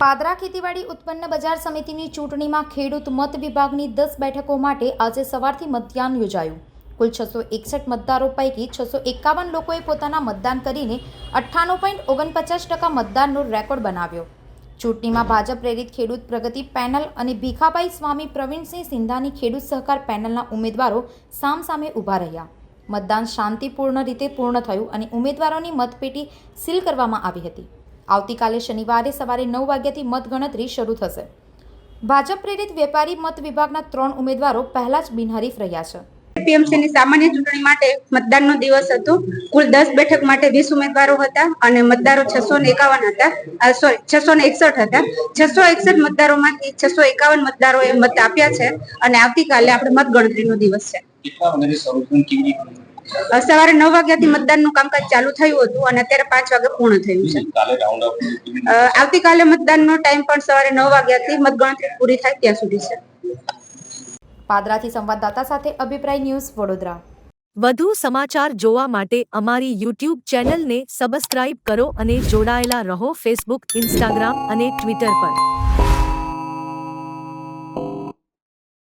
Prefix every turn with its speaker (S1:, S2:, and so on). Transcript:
S1: પાદરા ખેતીવાડી ઉત્પન્ન બજાર સમિતિની ચૂંટણીમાં ખેડૂત મત વિભાગની દસ બેઠકો માટે આજે સવારથી મતદાન યોજાયું. કુલ છસો એકસઠ મતદારો પૈકી છસો એકાવન લોકોએ પોતાના મતદાન કરીને અઠ્ઠાણું પોઈન્ટ ઓગણપચાસ ટકા મતદાનનો રેકોર્ડ બનાવ્યો. ચૂંટણીમાં ભાજપ પ્રેરિત ખેડૂત પ્રગતિ પેનલ અને ભીખાભાઈ સ્વામી પ્રવીણસિંહ સિંધાની ખેડૂત સહકાર પેનલના ઉમેદવારો સામસામે ઊભા રહ્યા. મતદાન શાંતિપૂર્ણ રીતે પૂર્ણ થયું અને ઉમેદવારોની મતપેટી સીલ કરવામાં આવી હતી. આવતીકાલે શનિવારે સવારે નવ વાગ્યાથી મતગણતરી શરૂ થશે. ભાજપ પ્રેરિત વેપારી મત વિભાગના ત્રણ ઉમેદવારો પહેલા જ બિનહરીફ રહ્યા છે.
S2: પીએમસીની સામાન્ય ચૂંટણી માટે મતદાનનો દિવસ હતો. કુલ દસ બેઠક માટે વીસ ઉમેદવારો હતા અને મતદારો છસો ને એકાવન હતા સોરી છસો ને એકસઠ હતા. છસો એકસઠ મતદારોમાંથી છસો એકાવન મતદારોએ મત આપ્યા છે અને આવતીકાલે આપણે મતગણતરીનો દિવસ છે. સવારે નવ વાગ્યાથી મતદાનનું કામકાજ ચાલુ થયું હતું અને અત્યારે પાંચ વાગે પૂર્ણ થયું છે. આવતીકાલે મતદાનનો ટાઈમ પણ સવારે નવ વાગ્યાથી મતગણતરી પૂરી થાય ત્યાં સુધી છે.
S1: પાદરાથી સંવાદદાતા સાથે અભિપ્રાય ન્યૂઝ વડોદરા.
S3: વધુ સમાચાર જોવા માટે અમારી યુટ્યુબ ચેનલને સબસ્ક્રાઇબ કરો અને જોડાયેલા રહો ફેસબુક ઇન્સ્ટાગ્રામ અને ટ્વિટર પર.